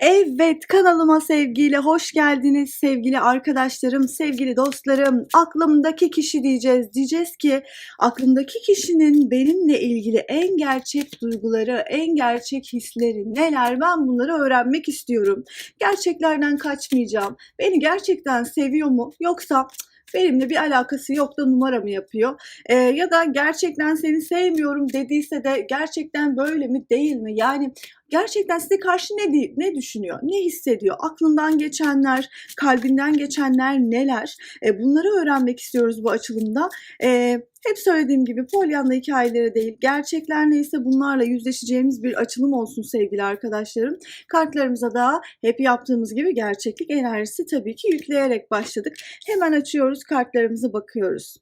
Evet kanalıma sevgiyle hoş geldiniz sevgili arkadaşlarım, sevgili dostlarım. Aklımdaki kişi diyeceğiz. Diyeceğiz ki aklımdaki kişinin benimle ilgili en gerçek duyguları, en gerçek hisleri neler ben bunları öğrenmek istiyorum. Gerçeklerden kaçmayacağım. Beni gerçekten seviyor mu yoksa "Cık, benimle bir alakası yok da numara mı yapıyor? Ee, ya da gerçekten seni sevmiyorum dediyse de gerçekten böyle mi değil mi? Yani gerçekten size karşı ne ne düşünüyor, ne hissediyor, aklından geçenler, kalbinden geçenler neler? E, bunları öğrenmek istiyoruz bu açılımda. E, hep söylediğim gibi Pollyanna hikayeleri değil, gerçekler neyse bunlarla yüzleşeceğimiz bir açılım olsun sevgili arkadaşlarım. Kartlarımıza da hep yaptığımız gibi gerçeklik enerjisi tabii ki yükleyerek başladık. Hemen açıyoruz, kartlarımıza bakıyoruz.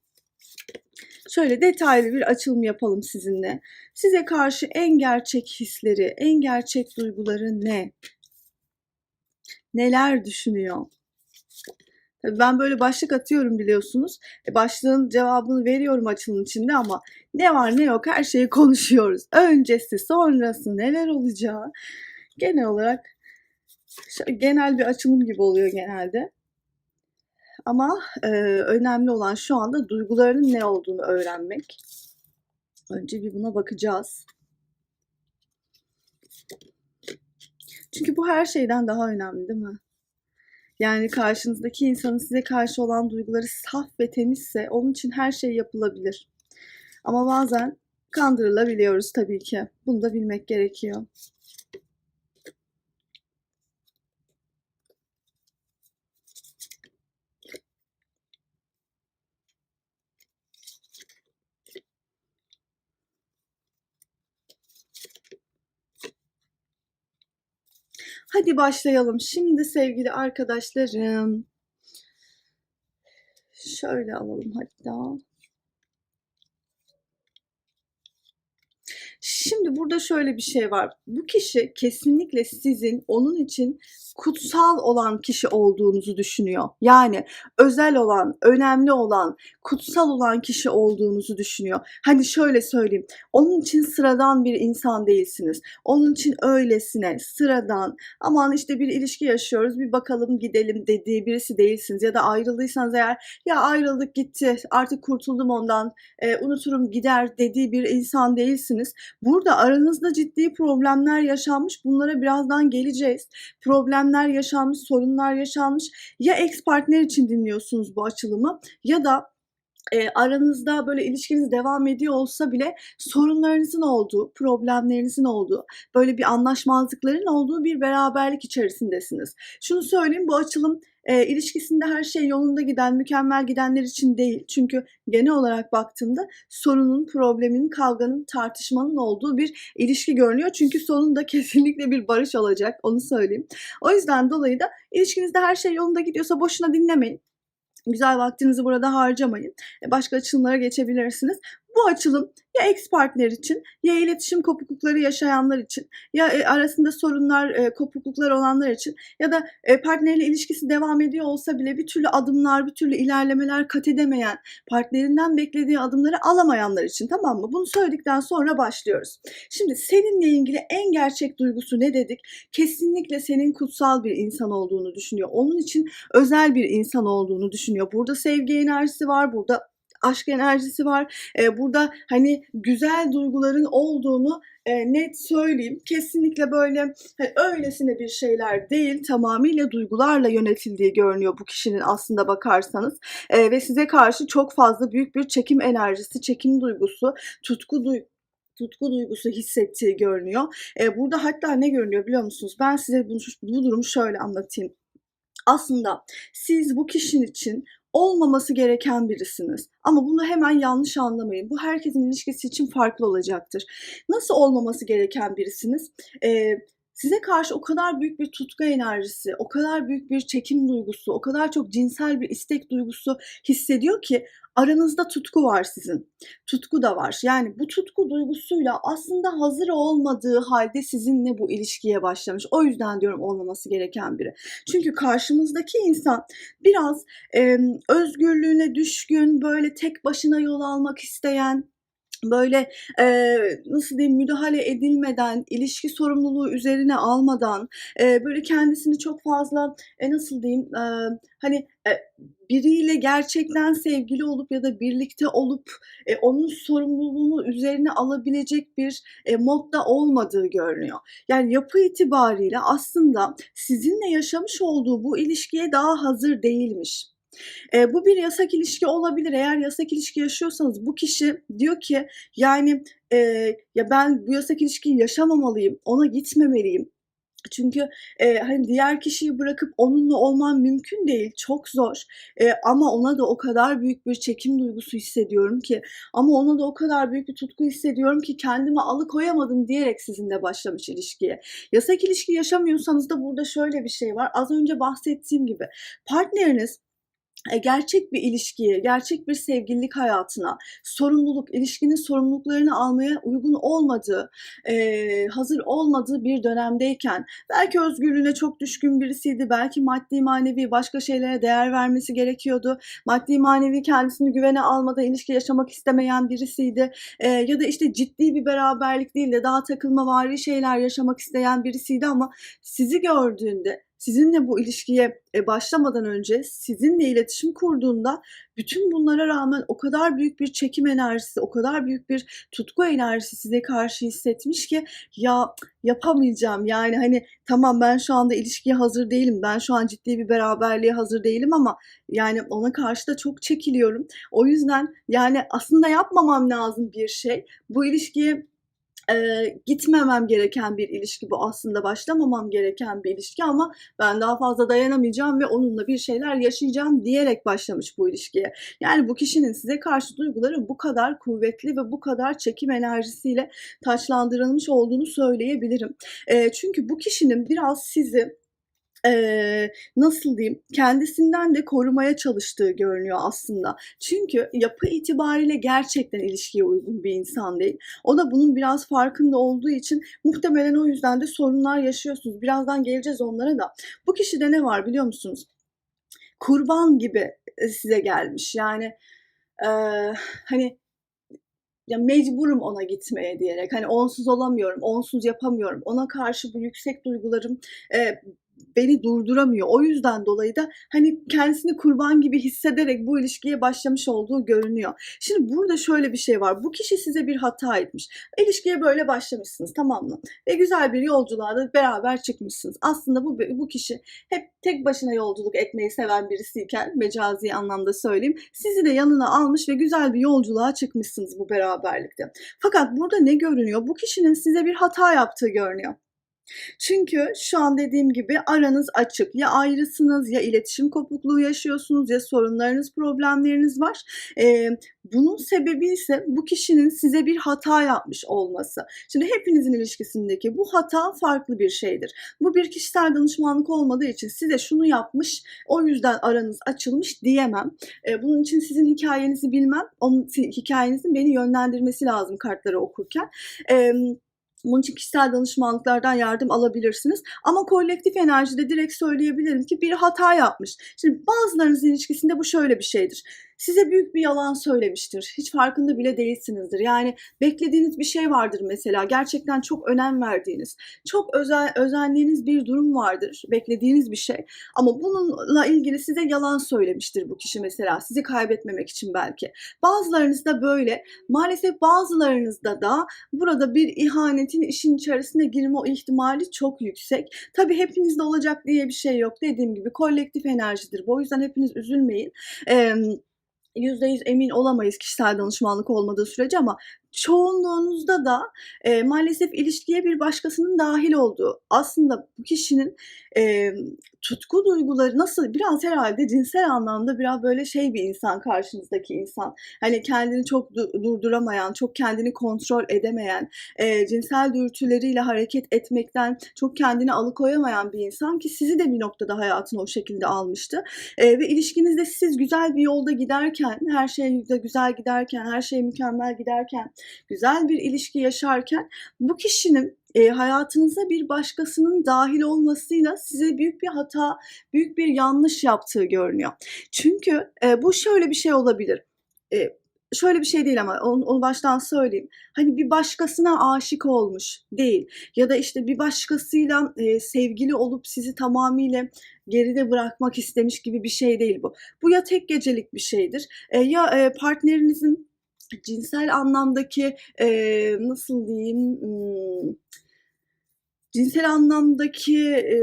Şöyle detaylı bir açılım yapalım sizinle. Size karşı en gerçek hisleri, en gerçek duyguları ne? Neler düşünüyor? Tabii ben böyle başlık atıyorum biliyorsunuz. E, başlığın cevabını veriyorum açılım içinde ama ne var ne yok her şeyi konuşuyoruz. Öncesi, sonrası, neler olacağı genel olarak genel bir açılım gibi oluyor genelde. Ama e, önemli olan şu anda duygularının ne olduğunu öğrenmek. Önce bir buna bakacağız. Çünkü bu her şeyden daha önemli değil mi? Yani karşınızdaki insanın size karşı olan duyguları saf ve temizse onun için her şey yapılabilir. Ama bazen kandırılabiliyoruz tabii ki. Bunu da bilmek gerekiyor. Hadi başlayalım. Şimdi sevgili arkadaşlarım. Şöyle alalım hatta. Şimdi burada şöyle bir şey var. Bu kişi kesinlikle sizin onun için kutsal olan kişi olduğunuzu düşünüyor. Yani özel olan, önemli olan, kutsal olan kişi olduğunuzu düşünüyor. Hani şöyle söyleyeyim. Onun için sıradan bir insan değilsiniz. Onun için öylesine sıradan aman işte bir ilişki yaşıyoruz bir bakalım gidelim dediği birisi değilsiniz. Ya da ayrıldıysanız eğer ya ayrıldık gitti artık kurtuldum ondan e, unuturum gider dediği bir insan değilsiniz. Burada aranızda ciddi problemler yaşanmış. Bunlara birazdan geleceğiz. Problemler yaşanmış, sorunlar yaşanmış. Ya ex partner için dinliyorsunuz bu açılımı ya da e, aranızda böyle ilişkiniz devam ediyor olsa bile sorunlarınızın olduğu, problemlerinizin olduğu, böyle bir anlaşmazlıkların olduğu bir beraberlik içerisindesiniz. Şunu söyleyeyim bu açılım e, ilişkisinde her şey yolunda giden, mükemmel gidenler için değil. Çünkü genel olarak baktığımda sorunun, problemin, kavganın, tartışmanın olduğu bir ilişki görünüyor. Çünkü sonunda kesinlikle bir barış olacak onu söyleyeyim. O yüzden dolayı da ilişkinizde her şey yolunda gidiyorsa boşuna dinlemeyin. Güzel vaktinizi burada harcamayın. E, Başka açılımlara geçebilirsiniz. Bu açılım ya ex partner için ya iletişim kopuklukları yaşayanlar için ya e, arasında sorunlar, e, kopukluklar olanlar için ya da e, partnerle ilişkisi devam ediyor olsa bile bir türlü adımlar, bir türlü ilerlemeler kat edemeyen, partnerinden beklediği adımları alamayanlar için tamam mı? Bunu söyledikten sonra başlıyoruz. Şimdi seninle ilgili en gerçek duygusu ne dedik? Kesinlikle senin kutsal bir insan olduğunu düşünüyor. Onun için özel bir insan olduğunu düşünüyor. Burada sevgi enerjisi var, burada aşk enerjisi var. Ee, burada hani güzel duyguların olduğunu e, net söyleyeyim. Kesinlikle böyle hani öylesine bir şeyler değil. Tamamıyla duygularla yönetildiği görünüyor bu kişinin aslında bakarsanız. Ee, ve size karşı çok fazla büyük bir çekim enerjisi, çekim duygusu, tutku duygusu tutku duygusu hissettiği görünüyor. Ee, burada hatta ne görünüyor biliyor musunuz? Ben size bunu, bu durumu şöyle anlatayım. Aslında siz bu kişinin için olmaması gereken birisiniz. Ama bunu hemen yanlış anlamayın. Bu herkesin ilişkisi için farklı olacaktır. Nasıl olmaması gereken birisiniz? Ee, size karşı o kadar büyük bir tutku enerjisi, o kadar büyük bir çekim duygusu, o kadar çok cinsel bir istek duygusu hissediyor ki aranızda tutku var sizin. Tutku da var. Yani bu tutku duygusuyla aslında hazır olmadığı halde sizinle bu ilişkiye başlamış. O yüzden diyorum olmaması gereken biri. Çünkü karşımızdaki insan biraz e, özgürlüğüne düşkün, böyle tek başına yol almak isteyen, böyle, eee, nasıl diyeyim, müdahale edilmeden, ilişki sorumluluğu üzerine almadan, eee, böyle kendisini çok fazla, eee, nasıl diyeyim, eee, hani, eee, biriyle gerçekten sevgili olup ya da birlikte olup, eee, onun sorumluluğunu üzerine alabilecek bir, eee, modda olmadığı görünüyor. Yani yapı itibariyle aslında sizinle yaşamış olduğu bu ilişkiye daha hazır değilmiş. Eee, bu bir yasak ilişki olabilir. Eğer yasak ilişki yaşıyorsanız bu kişi diyor ki, yani, eee, ya ben bu yasak ilişkiyi yaşamamalıyım, ona gitmemeliyim. Çünkü, eee, hani, diğer kişiyi bırakıp onunla olmam mümkün değil, çok zor. Eee, ama ona da o kadar büyük bir çekim duygusu hissediyorum ki ama ona da o kadar büyük bir tutku hissediyorum ki kendimi alıkoyamadım diyerek sizinle başlamış ilişkiye. Yasak ilişki yaşamıyorsanız da burada şöyle bir şey var. Az önce bahsettiğim gibi partneriniz, gerçek bir ilişkiye, gerçek bir sevgililik hayatına, sorumluluk, ilişkinin sorumluluklarını almaya uygun olmadığı, eee, hazır olmadığı bir dönemdeyken, belki özgürlüğüne çok düşkün birisiydi, belki maddi manevi başka şeylere değer vermesi gerekiyordu, maddi manevi kendisini güvene almadan ilişki yaşamak istemeyen birisiydi, eee, ya da işte ciddi bir beraberlik değil de daha takılmavari şeyler yaşamak isteyen birisiydi ama sizi gördüğünde, sizinle bu ilişkiye, eee, başlamadan önce sizinle iletişim kurduğunda bütün bunlara rağmen o kadar büyük bir çekim enerjisi, o kadar büyük bir tutku enerjisi size karşı hissetmiş ki ya yapamayacağım, yani, hani, tamam ben şu anda ilişkiye hazır değilim, ben şu an ciddi bir beraberliğe hazır değilim ama, yani, ona karşı da çok çekiliyorum. O yüzden, yani, aslında yapmamam lazım bir şey. Bu ilişkiye, eee, gitmemem gereken bir ilişki bu aslında, başlamamam gereken bir ilişki ama ben daha fazla dayanamayacağım ve onunla bir şeyler yaşayacağım diyerek başlamış bu ilişkiye. Yani bu kişinin size karşı duyguları bu kadar kuvvetli ve bu kadar çekim enerjisiyle taçlandırılmış olduğunu söyleyebilirim. Eee, çünkü bu kişinin biraz sizi, eee, nasıl diyeyim, kendisinden de korumaya çalıştığı görünüyor aslında. Çünkü yapı itibariyle gerçekten ilişkiye uygun bir insan değil. O da bunun biraz farkında olduğu için muhtemelen o yüzden de sorunlar yaşıyorsunuz. Birazdan geleceğiz onlara da. Bu kişide ne var biliyor musunuz? Kurban gibi, eee, size gelmiş. Yani, eee, hani, ya mecburum ona gitmeye diyerek, hani, onsuz olamıyorum, onsuz yapamıyorum, ona karşı bu yüksek duygularım, eee, beni durduramıyor. O yüzden dolayı da, hani, kendisini kurban gibi hissederek bu ilişkiye başlamış olduğu görünüyor. Şimdi burada şöyle bir şey var, bu kişi size bir hata etmiş. İlişkiye böyle başlamışsınız, tamam mı? Ve güzel bir yolculuğa da beraber çıkmışsınız. Aslında bu bu kişi hep tek başına yolculuk etmeyi seven birisiyken, mecazi anlamda söyleyeyim, sizi de yanına almış ve güzel bir yolculuğa çıkmışsınız bu beraberlikte. Fakat burada ne görünüyor? Bu kişinin size bir hata yaptığı görünüyor. Çünkü şu an dediğim gibi aranız açık. Ya ayrısınız, ya iletişim kopukluğu yaşıyorsunuz, ya sorunlarınız, problemleriniz var. Eee, bunun sebebi ise bu kişinin size bir hata yapmış olması. Şimdi hepinizin ilişkisindeki bu hata farklı bir şeydir. Bu bir kişisel danışmanlık olmadığı için size şunu yapmış, o yüzden aranız açılmış diyemem. Eee, bunun için sizin hikâyenizi bilmem, onun si hikâyenizin beni yönlendirmesi lazım kartları okurken. Emm, bunun için kişisel danışmanlıklardan yardım alabilirsiniz ama kolektif enerjide direkt söyleyebilirim ki bir hata yapmış. Şimdi bazılarınızın ilişkisinde bu şöyle bir şeydir. Size büyük bir yalan söylemiştir. Hiç farkında bile değilsinizdir. Yani beklediğiniz bir şey vardır mesela. Gerçekten çok önem verdiğiniz, çok özen özendiğiniz bir durum vardır. Beklediğiniz bir şey ama bununla ilgili size yalan söylemiştir bu kişi mesela. Sizi kaybetmemek için belki. Bazılarınız da böyle. Maalesef bazılarınızda da burada bir ihanetin işin içerisine girme ihtimali çok yüksek. Tabii hepinizde olacak diye bir şey yok. Dediğim gibi kolektif enerjidir bu. Yüzden hepiniz üzülmeyin. Emm, %100 emin olamayız kişisel danışmanlık olmadığı sürece ama çoğunluğunuzda da, eee, maalesef ilişkiye bir başkasının dâhil olduğu, aslında bu kişinin, emm, tutku duyguları nasıl biraz herhâlde cinsel anlamda biraz böyle şey bir insan karşınızdaki insan. Hani kendini çok du durduramayan, çok kendini kontrol edemeyen, eee, cinsel dürtüleriyle hareket etmekten çok kendini alıkoyamayan bir insan ki sizi de bir noktada hayatına o şekilde almıştı. Eee, ve ilişkinizde siz güzel bir yolda giderken, her şey güzel giderken, her şey mükemmel giderken, güzel bir ilişki yaşarken bu kişinin, eee, hayatınıza bir başkasının dâhil olmasıyla size büyük bir hata, büyük bir yanlış yaptığı görünüyor. Çünkü, eee, bu şöyle bir şey olabilir. Eee, şöyle bir şey değil ama onu, onu baştan söyleyeyim. Hani bir başkasına aşık olmuş değil ya da işte bir başkasıyla e, sevgili olup sizi tamamıyla geride bırakmak istemiş gibi bir şey değil bu. Bu ya tek gecelik bir şeydir e, ya e, partnerinizin cinsel anlamdaki e, nasıl diyeyim hmm, cinsel anlamdaki e,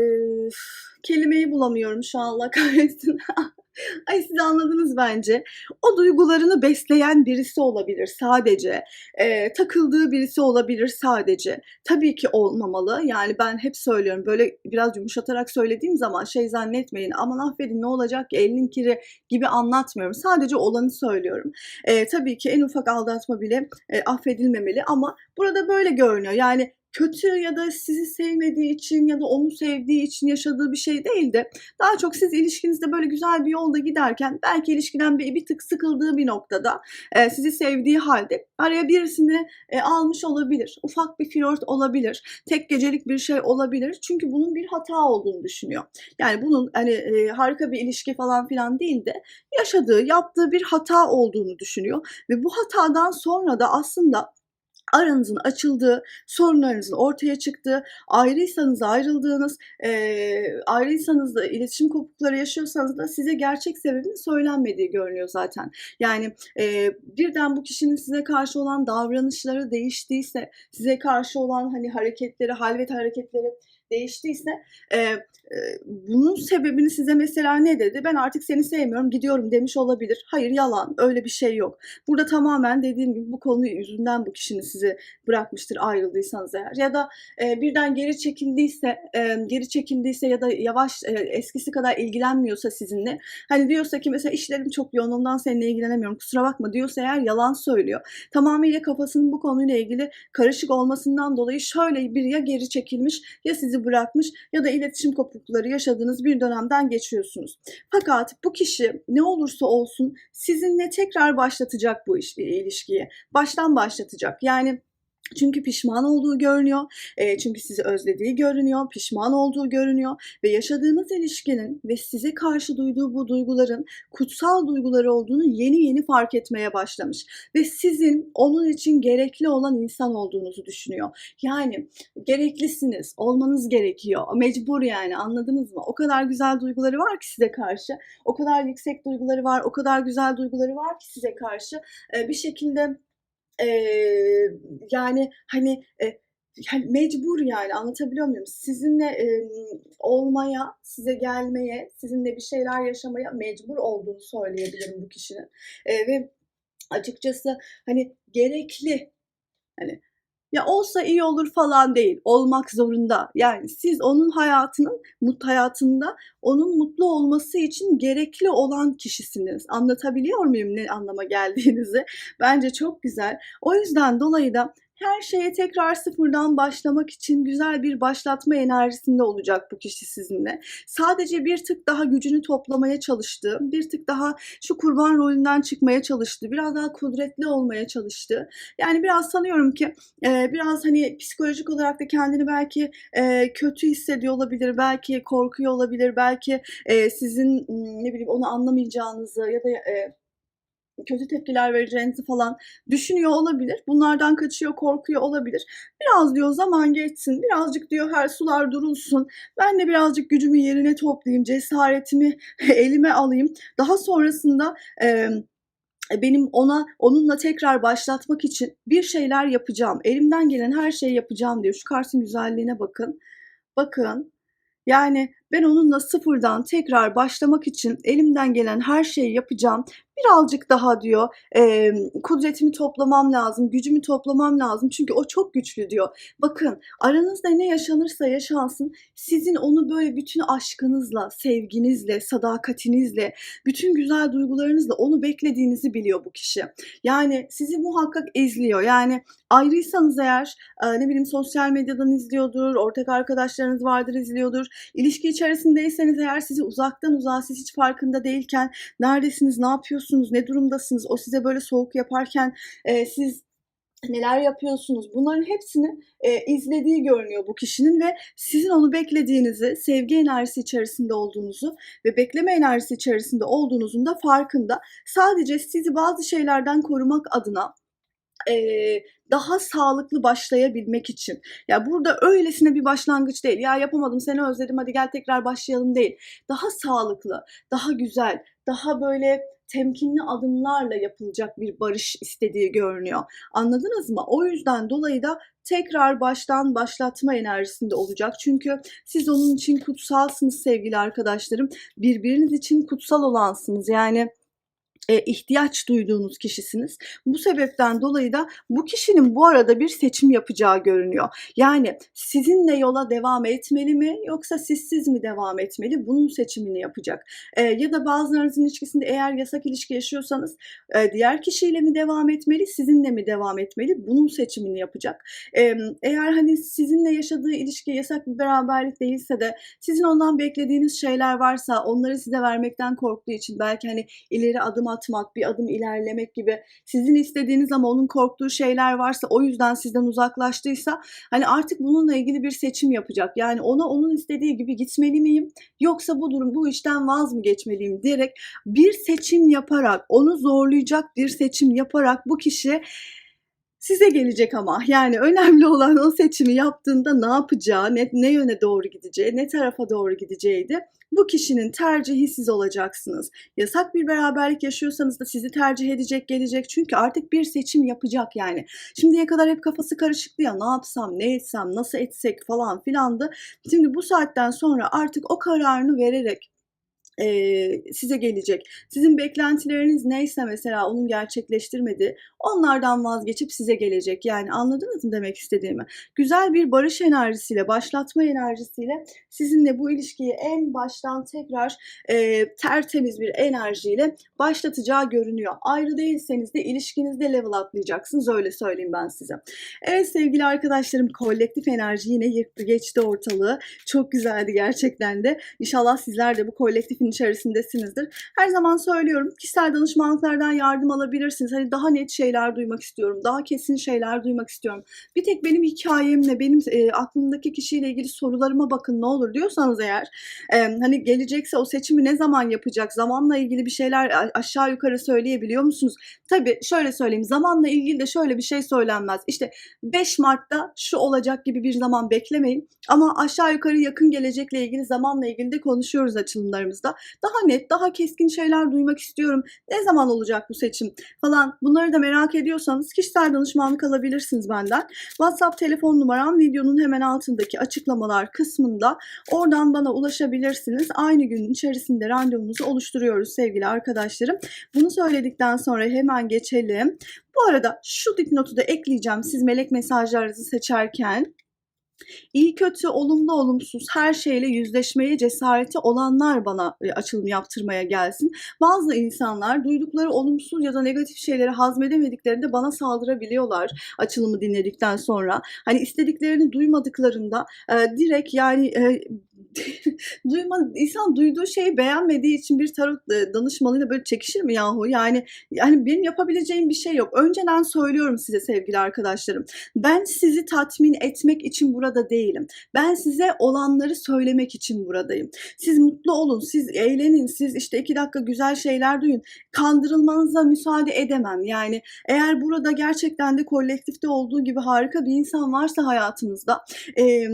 kelimeyi bulamıyorum şu Allah kahretsin. Ay siz anladınız bence. O duygularını besleyen birisi olabilir sadece. Eee, takıldığı birisi olabilir sadece. Tabii ki olmamalı. Yani ben hep söylüyorum böyle biraz yumuşatarak söylediğim zaman şey zannetmeyin. Aman affedin ne olacak ki elinin kiri gibi anlatmıyorum. Sadece olanı söylüyorum. Eee, tabii ki en ufak aldatma bile e, affedilmemeli ama burada böyle görünüyor. Yani kötü ya da sizi sevmediği için ya da onu sevdiği için yaşadığı bir şey değil de daha çok siz ilişkinizde böyle güzel bir yolda giderken belki ilişkiden bir, bir tık sıkıldığı bir noktada e, sizi sevdiği halde araya birisini e, almış olabilir. Ufak bir flört olabilir. Tek gecelik bir şey olabilir. Çünkü bunun bir hata olduğunu düşünüyor. Yani bunun hani e, harika bir ilişki falan filan değil de yaşadığı, yaptığı bir hata olduğunu düşünüyor ve bu hatadan sonra da aslında aranızın açıldığı, sorunlarınızın ortaya çıktığı, ayrıysanız ayrıldığınız, eee, ayrıysanız da iletişim kopukları yaşıyorsanız da size gerçek sebebin söylenmediği görünüyor zaten. Yani eee, birden bu kişinin size karşı olan davranışları değiştiyse, size karşı olan hani hareketleri, hal ve hareketleri değiştiyse e, e, bunun sebebini size mesela ne dedi? Ben artık seni sevmiyorum gidiyorum demiş olabilir. Hayır yalan öyle bir şey yok. Burada tamamen dediğim gibi bu konu yüzünden bu kişinin sizi bırakmıştır ayrıldıysanız eğer. Ya da e, birden geri çekildiyse e, geri çekildiyse ya da yavaş e, eskisi kadar ilgilenmiyorsa sizinle hani diyorsa ki mesela işlerim çok yoğun ondan seninle ilgilenemiyorum kusura bakma diyorsa eğer yalan söylüyor. Tamamıyla kafasının bu konuyla ilgili karışık olmasından dolayı şöyle bir ya geri çekilmiş ya sizi bırakmış ya da iletişim kopukları yaşadığınız bir dönemden geçiyorsunuz. Fakat bu kişi ne olursa olsun sizinle tekrar başlatacak bu iş, ilişkiyi. Baştan başlatacak. Yani çünkü pişman olduğu görünüyor. E, çünkü sizi özlediği görünüyor. Pişman olduğu görünüyor. Ve yaşadığınız ilişkinin ve size karşı duyduğu bu duyguların kutsal duyguları olduğunu yeni yeni fark etmeye başlamış. Ve sizin onun için gerekli olan insan olduğunuzu düşünüyor. Yani gereklisiniz. Olmanız gerekiyor. Mecbur yani anladınız mı? O kadar güzel duyguları var ki size karşı. O kadar yüksek duyguları var. O kadar güzel duyguları var ki size karşı. E, bir şekilde Eee, yani, hani, eee, yani, mecbur yani anlatabiliyor muyum? Sizinle, emm, olmaya, size gelmeye, sizinle bir şeyler yaşamaya mecbur olduğunu söyleyebilirim bu kişinin. Eee, ve açıkçası, hani, gerekli, hani, ya olsa iyi olur falan değil, olmak zorunda. Yani siz onun hayatının, mut hayatında onun mutlu olması için gerekli olan kişisiniz. Anlatabiliyor muyum ne anlama geldiğinizi? Bence çok güzel. O yüzden dolayı da her şeye tekrar sıfırdan başlamak için güzel bir başlatma enerjisinde olacak bu kişi sizinle. Sadece bir tık daha gücünü toplamaya çalıştı, bir tık daha şu kurban rolünden çıkmaya çalıştı, biraz daha kudretli olmaya çalıştı. Yani biraz sanıyorum ki e, biraz hani psikolojik olarak da kendini belki e, kötü hissediyor olabilir, belki korkuyor olabilir, belki e, sizin ne bileyim onu anlamayacağınızı ya da kötü tepkiler vereceğinizi falan düşünüyor olabilir. Bunlardan kaçıyor, korkuyor olabilir. Biraz diyor zaman geçsin, birazcık diyor her sular durulsun. Ben de birazcık gücümü yerine toplayayım, cesaretimi elime alayım. Daha sonrasında e, benim ona onunla tekrar başlatmak için bir şeyler yapacağım. Elimden gelen her şeyi yapacağım diyor. Şu kartın güzelliğine bakın. Bakın. Yani ben onunla sıfırdan tekrar başlamak için elimden gelen her şeyi yapacağım birazcık daha diyor e, kudretimi toplamam lazım, gücümü toplamam lazım. Çünkü o çok güçlü diyor. Bakın aranızda ne yaşanırsa yaşansın sizin onu böyle bütün aşkınızla, sevginizle, sadakatinizle, bütün güzel duygularınızla onu beklediğinizi biliyor bu kişi. Yani sizi muhakkak izliyor. Yani ayrıysanız eğer e, ne bileyim sosyal medyadan izliyordur, ortak arkadaşlarınız vardır izliyordur. İlişki içerisindeyseniz eğer sizi uzaktan uzağa siz hiç farkında değilken neredesiniz, ne yapıyorsunuz, ne durumdasınız? O size böyle soğuk yaparken e, siz neler yapıyorsunuz bunların hepsini e, izlediği görünüyor bu kişinin ve sizin onu beklediğinizi, sevgi enerjisi içerisinde olduğunuzu ve bekleme enerjisi içerisinde olduğunuzun da farkında. Sadece sizi bazı şeylerden korumak adına e, daha sağlıklı başlayabilmek için. Ya burada öylesine bir başlangıç değil. Ya yapamadım seni özledim hadi gel tekrar başlayalım değil. Daha sağlıklı, daha güzel, daha böyle temkinli adımlarla yapılacak bir barış istediği görünüyor. Anladınız mı? O yüzden dolayı da tekrar baştan başlatma enerjisinde olacak. Çünkü siz onun için kutsalsınız sevgili arkadaşlarım. Birbiriniz için kutsal olansınız. Yani e, ihtiyaç duyduğunuz kişisiniz. Bu sebepten dolayı da bu kişinin bu arada bir seçim yapacağı görünüyor. Yani sizinle yola devam etmeli mi yoksa sizsiz mi devam etmeli? Bunun seçimini yapacak. E, ya da bazılarınızın ilişkisinde eğer yasak ilişki yaşıyorsanız e, diğer kişiyle mi devam etmeli, sizinle mi devam etmeli? Bunun seçimini yapacak. E, eğer hani sizinle yaşadığı ilişki yasak bir beraberlik değilse de sizin ondan beklediğiniz şeyler varsa onları size vermekten korktuğu için belki hani ileri adım atmak, bir adım ilerlemek gibi sizin istediğiniz ama onun korktuğu şeyler varsa o yüzden sizden uzaklaştıysa hani artık bununla ilgili bir seçim yapacak. Yani ona onun istediği gibi gitmeli miyim yoksa bu durum bu işten vaz mı geçmeliyim diyerek bir seçim yaparak onu zorlayacak bir seçim yaparak bu kişi size gelecek ama yani önemli olan o seçimi yaptığında ne yapacağı, ne, ne yöne doğru gideceği, ne tarafa doğru gideceğiydi. Bu kişinin tercihi siz olacaksınız. Yasak bir beraberlik yaşıyorsanız da sizi tercih edecek, gelecek. Çünkü artık bir seçim yapacak yani. Şimdiye kadar hep kafası karışıktı ya ne yapsam, ne etsem, nasıl etsek falan filandı. Şimdi bu saatten sonra artık o kararını vererek e, size gelecek. Sizin beklentileriniz neyse mesela onun gerçekleştirmedi. Onlardan vazgeçip size gelecek. Yani anladınız mı demek istediğimi? Güzel bir barış enerjisiyle, başlatma enerjisiyle sizinle bu ilişkiyi en baştan tekrar e, tertemiz bir enerjiyle başlatacağı görünüyor. Ayrı değilseniz de ilişkinizde level atlayacaksınız. Öyle söyleyeyim ben size. Evet sevgili arkadaşlarım kolektif enerji yine yıktı geçti ortalığı. Çok güzeldi gerçekten de. İnşallah sizler de bu kolektif ekibin içerisindesinizdir. Her zaman söylüyorum kişisel danışmanlıklardan yardım alabilirsiniz. Hani daha net şeyler duymak istiyorum. Daha kesin şeyler duymak istiyorum. Bir tek benim hikayemle, benim e, aklımdaki kişiyle ilgili sorularıma bakın ne olur diyorsanız eğer e, hani gelecekse o seçimi ne zaman yapacak? Zamanla ilgili bir şeyler aşağı yukarı söyleyebiliyor musunuz? Tabii şöyle söyleyeyim. Zamanla ilgili de şöyle bir şey söylenmez. İşte 5 Mart'ta şu olacak gibi bir zaman beklemeyin. Ama aşağı yukarı yakın gelecekle ilgili zamanla ilgili de konuşuyoruz açılımlarımızda daha net, daha keskin şeyler duymak istiyorum. Ne zaman olacak bu seçim falan bunları da merak ediyorsanız kişisel danışmanlık alabilirsiniz benden. WhatsApp telefon numaram videonun hemen altındaki açıklamalar kısmında. Oradan bana ulaşabilirsiniz. Aynı günün içerisinde randevumuzu oluşturuyoruz sevgili arkadaşlarım. Bunu söyledikten sonra hemen geçelim. Bu arada şu dipnotu da ekleyeceğim siz melek mesajlarınızı seçerken. İyi kötü, olumlu olumsuz her şeyle yüzleşmeye cesareti olanlar bana e, açılım yaptırmaya gelsin. Bazı insanlar duydukları olumsuz ya da negatif şeyleri hazmedemediklerinde bana saldırabiliyorlar açılımı dinledikten sonra. Hani istediklerini duymadıklarında e, direkt yani e, duyma, insan duyduğu şeyi beğenmediği için bir tarot e, danışmanıyla böyle çekişir mi yahu? Yani yani benim yapabileceğim bir şey yok. Önceden söylüyorum size sevgili arkadaşlarım. Ben sizi tatmin etmek için burada değilim. Ben size olanları söylemek için buradayım. Siz mutlu olun, siz eğlenin, siz işte iki dakika güzel şeyler duyun. Kandırılmanıza müsaade edemem. Yani eğer burada gerçekten de kolektifte olduğu gibi harika bir insan varsa hayatınızda... E,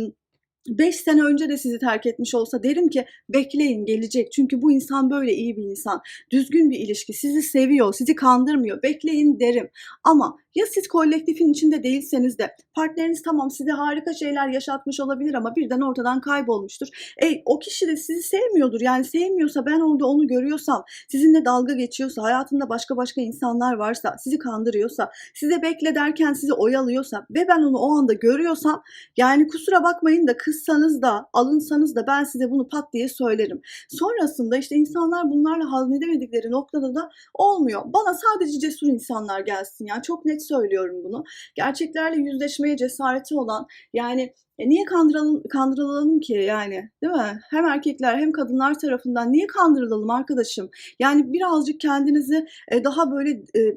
5 sene önce de sizi terk etmiş olsa derim ki bekleyin gelecek. Çünkü bu insan böyle iyi bir insan. Düzgün bir ilişki. Sizi seviyor, sizi kandırmıyor. Bekleyin derim. Ama ya siz kolektifin içinde değilseniz de partneriniz tamam size harika şeyler yaşatmış olabilir ama birden ortadan kaybolmuştur. E, o kişi de sizi sevmiyordur. Yani sevmiyorsa ben orada onu görüyorsam, sizinle dalga geçiyorsa, hayatında başka başka insanlar varsa, sizi kandırıyorsa, size bekle derken sizi oyalıyorsa ve ben onu o anda görüyorsam yani kusura bakmayın da kızsanız da alınsanız da ben size bunu pat diye söylerim. Sonrasında işte insanlar bunlarla hazmedemedikleri noktada da olmuyor. Bana sadece cesur insanlar gelsin ya. Çok net söylüyorum bunu. Gerçeklerle yüzleşmeye cesareti olan yani e niye kandıralım, kandırılalım ki yani değil mi? Hem erkekler hem kadınlar tarafından niye kandırılalım arkadaşım? Yani birazcık kendinizi e, daha böyle e,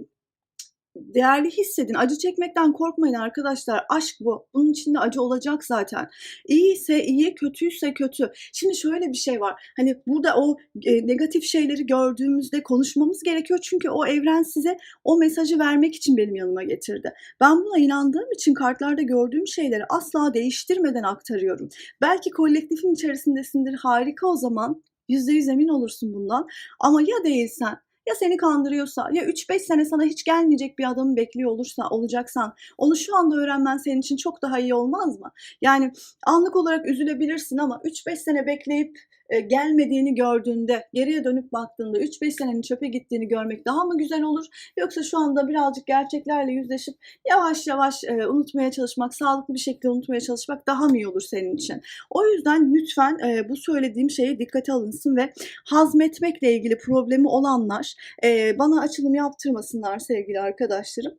değerli hissedin. Acı çekmekten korkmayın arkadaşlar. Aşk bu. Bunun içinde acı olacak zaten. İyiyse iyi, kötüyse kötü. Şimdi şöyle bir şey var. Hani burada o e, negatif şeyleri gördüğümüzde konuşmamız gerekiyor. Çünkü o evren size o mesajı vermek için benim yanıma getirdi. Ben buna inandığım için kartlarda gördüğüm şeyleri asla değiştirmeden aktarıyorum. Belki kolektifin içerisindesindir. Harika o zaman. %100 emin olursun bundan. Ama ya değilsen ya seni kandırıyorsa ya 3-5 sene sana hiç gelmeyecek bir adamı bekliyor olursa olacaksan onu şu anda öğrenmen senin için çok daha iyi olmaz mı? Yani anlık olarak üzülebilirsin ama 3-5 sene bekleyip gelmediğini gördüğünde, geriye dönüp baktığında 3-5 senenin çöpe gittiğini görmek daha mı güzel olur? Yoksa şu anda birazcık gerçeklerle yüzleşip yavaş yavaş e, unutmaya çalışmak, sağlıklı bir şekilde unutmaya çalışmak daha mı iyi olur senin için? O yüzden lütfen e, bu söylediğim şeye dikkate alınsın ve hazmetmekle ilgili problemi olanlar e, bana açılım yaptırmasınlar sevgili arkadaşlarım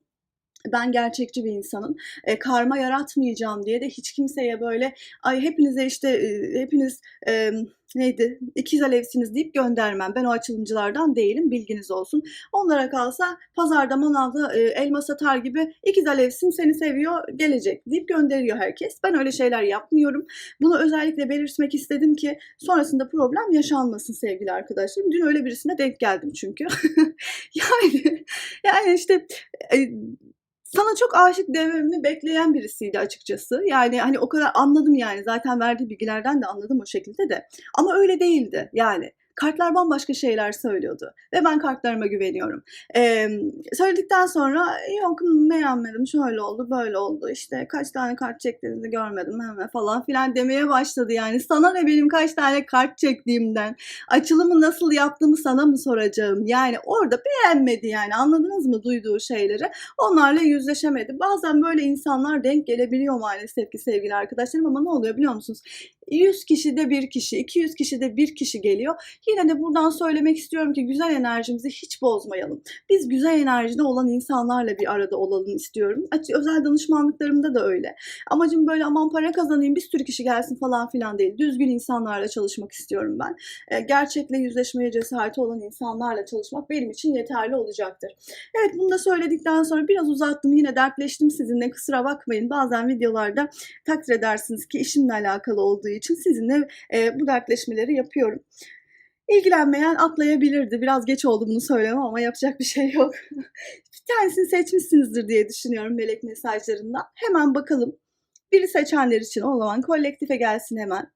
ben gerçekçi bir insanım. E, karma yaratmayacağım diye de hiç kimseye böyle ay hepinize işte e, hepiniz e, neydi ikiz alevsiniz deyip göndermem. Ben o açılımcılardan değilim bilginiz olsun. Onlara kalsa pazarda manavda e, elma satar gibi ikiz alevsin seni seviyor gelecek deyip gönderiyor herkes. Ben öyle şeyler yapmıyorum. Bunu özellikle belirtmek istedim ki sonrasında problem yaşanmasın sevgili arkadaşlarım. Dün öyle birisine denk geldim çünkü. yani yani işte e, sana çok aşık dememi bekleyen birisiydi açıkçası. Yani hani o kadar anladım yani zaten verdiği bilgilerden de anladım o şekilde de. Ama öyle değildi yani. Kartlar bambaşka şeyler söylüyordu. Ve ben kartlarıma güveniyorum. Ee, söyledikten sonra yok beğenmedim şöyle oldu böyle oldu işte kaç tane kart çektiğinizi görmedim hemen falan filan demeye başladı yani. Sana ne benim kaç tane kart çektiğimden açılımı nasıl yaptığımı sana mı soracağım? Yani orada beğenmedi yani anladınız mı duyduğu şeyleri? Onlarla yüzleşemedi. Bazen böyle insanlar denk gelebiliyor maalesef ki sevgili arkadaşlarım ama ne oluyor biliyor musunuz? 100 kişide bir kişi, 200 kişide bir kişi geliyor. Yine de buradan söylemek istiyorum ki güzel enerjimizi hiç bozmayalım. Biz güzel enerjide olan insanlarla bir arada olalım istiyorum. Özel danışmanlıklarımda da öyle. Amacım böyle aman para kazanayım bir sürü kişi gelsin falan filan değil. Düzgün insanlarla çalışmak istiyorum ben. Gerçekle yüzleşmeye cesareti olan insanlarla çalışmak benim için yeterli olacaktır. Evet bunu da söyledikten sonra biraz uzattım. Yine dertleştim sizinle kusura bakmayın. Bazen videolarda takdir edersiniz ki işimle alakalı olduğu için sizinle e, bu dertleşmeleri yapıyorum. İlgilenmeyen atlayabilirdi. Biraz geç oldu bunu söylemem ama yapacak bir şey yok. bir tanesini seçmişsinizdir diye düşünüyorum melek mesajlarından. Hemen bakalım. Biri seçenler için o zaman kolektife gelsin hemen.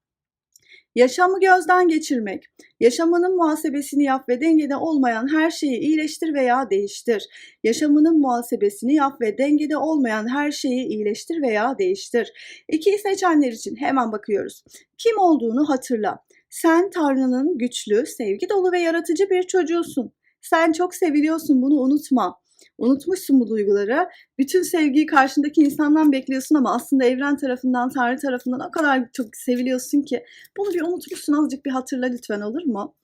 Yaşamı gözden geçirmek. Yaşamının muhasebesini yap ve dengede olmayan her şeyi iyileştir veya değiştir. Yaşamının muhasebesini yap ve dengede olmayan her şeyi iyileştir veya değiştir. İkiyi seçenler için hemen bakıyoruz. Kim olduğunu hatırla. Sen Tanrı'nın güçlü, sevgi dolu ve yaratıcı bir çocuğusun. Sen çok seviliyorsun bunu unutma. Unutmuşsun bu duyguları. Bütün sevgiyi karşındaki insandan bekliyorsun ama aslında evren tarafından, Tanrı tarafından o kadar çok seviliyorsun ki bunu bir unutmuşsun. Azıcık bir hatırla lütfen olur mu?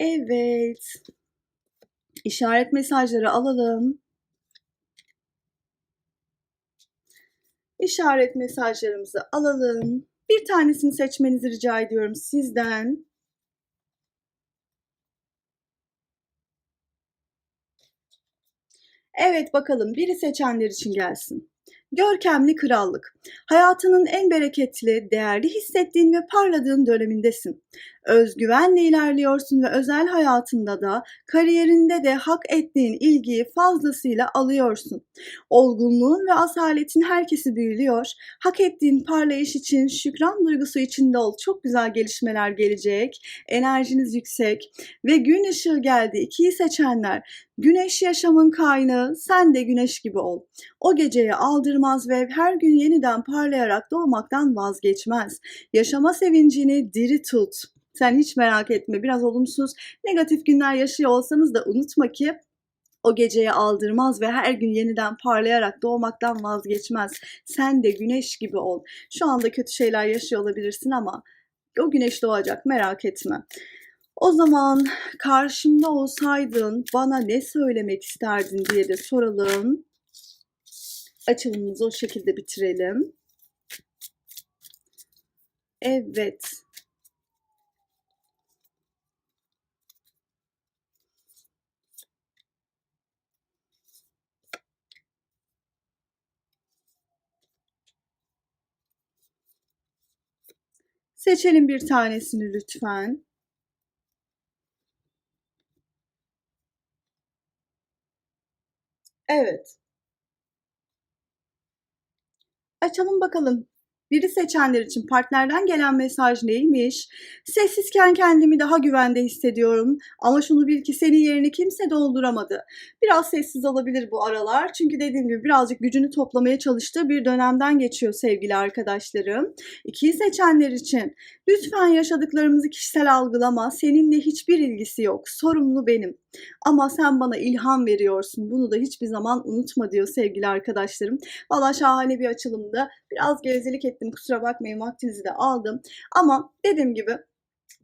Evet. İşaret mesajları alalım. İşaret mesajlarımızı alalım. Bir tanesini seçmenizi rica ediyorum sizden. Evet bakalım biri seçenler için gelsin. Görkemli krallık. Hayatının en bereketli, değerli hissettiğin ve parladığın dönemindesin. Özgüvenle ilerliyorsun ve özel hayatında da, kariyerinde de hak ettiğin ilgiyi fazlasıyla alıyorsun. Olgunluğun ve asaletin herkesi büyülüyor. Hak ettiğin parlayış için şükran duygusu içinde ol. Çok güzel gelişmeler gelecek. Enerjiniz yüksek ve gün ışığı geldi. İkiyi seçenler. Güneş yaşamın kaynağı, sen de güneş gibi ol. O geceyi aldırmaz ve her gün yeniden parlayarak doğmaktan vazgeçmez. Yaşama sevincini diri tut. Sen hiç merak etme. Biraz olumsuz, negatif günler yaşıyor olsanız da unutma ki o geceye aldırmaz ve her gün yeniden parlayarak doğmaktan vazgeçmez. Sen de güneş gibi ol. Şu anda kötü şeyler yaşıyor olabilirsin ama o güneş doğacak merak etme. O zaman karşımda olsaydın bana ne söylemek isterdin diye de soralım. Açılımımızı o şekilde bitirelim. Evet. Seçelim bir tanesini lütfen. Evet. Açalım bakalım. Biri seçenler için partnerden gelen mesaj neymiş? Sessizken kendimi daha güvende hissediyorum ama şunu bil ki senin yerini kimse dolduramadı. Biraz sessiz olabilir bu aralar çünkü dediğim gibi birazcık gücünü toplamaya çalıştığı bir dönemden geçiyor sevgili arkadaşlarım. İkiyi seçenler için lütfen yaşadıklarımızı kişisel algılama. Seninle hiçbir ilgisi yok. Sorumlu benim. Ama sen bana ilham veriyorsun. Bunu da hiçbir zaman unutma diyor sevgili arkadaşlarım. Valla şahane bir açılımdı. Biraz gevezelik ettim kusura bakmayın vaktinizi de aldım. Ama dediğim gibi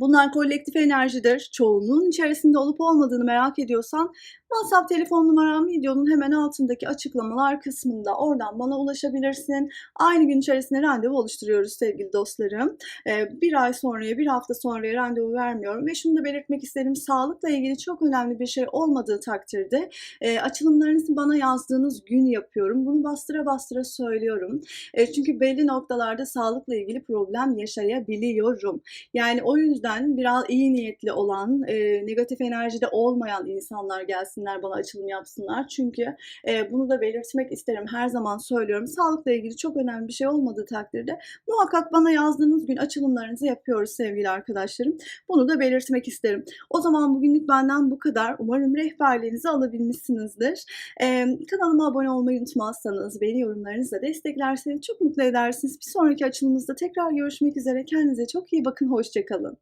Bunlar kolektif enerjidir. Çoğunluğun içerisinde olup olmadığını merak ediyorsan WhatsApp telefon numaram videonun hemen altındaki açıklamalar kısmında. Oradan bana ulaşabilirsin. Aynı gün içerisinde randevu oluşturuyoruz sevgili dostlarım. Ee, bir ay sonraya, bir hafta sonraya randevu vermiyorum. Ve şunu da belirtmek isterim. Sağlıkla ilgili çok önemli bir şey olmadığı takdirde e, açılımlarınızı bana yazdığınız gün yapıyorum. Bunu bastıra bastıra söylüyorum. E, çünkü belli noktalarda sağlıkla ilgili problem yaşayabiliyorum. Yani o yüzden biraz iyi niyetli olan, e, negatif enerjide olmayan insanlar gelsinler bana açılım yapsınlar. Çünkü e, bunu da belirtmek isterim. Her zaman söylüyorum. Sağlıkla ilgili çok önemli bir şey olmadığı takdirde muhakkak bana yazdığınız gün açılımlarınızı yapıyoruz sevgili arkadaşlarım. Bunu da belirtmek isterim. O zaman bugünlük benden bu kadar. Umarım rehberliğinizi alabilmişsinizdir. E, kanalıma abone olmayı unutmazsanız, beni yorumlarınızla desteklerseniz çok mutlu edersiniz. Bir sonraki açılımımızda tekrar görüşmek üzere. Kendinize çok iyi bakın. Hoşçakalın.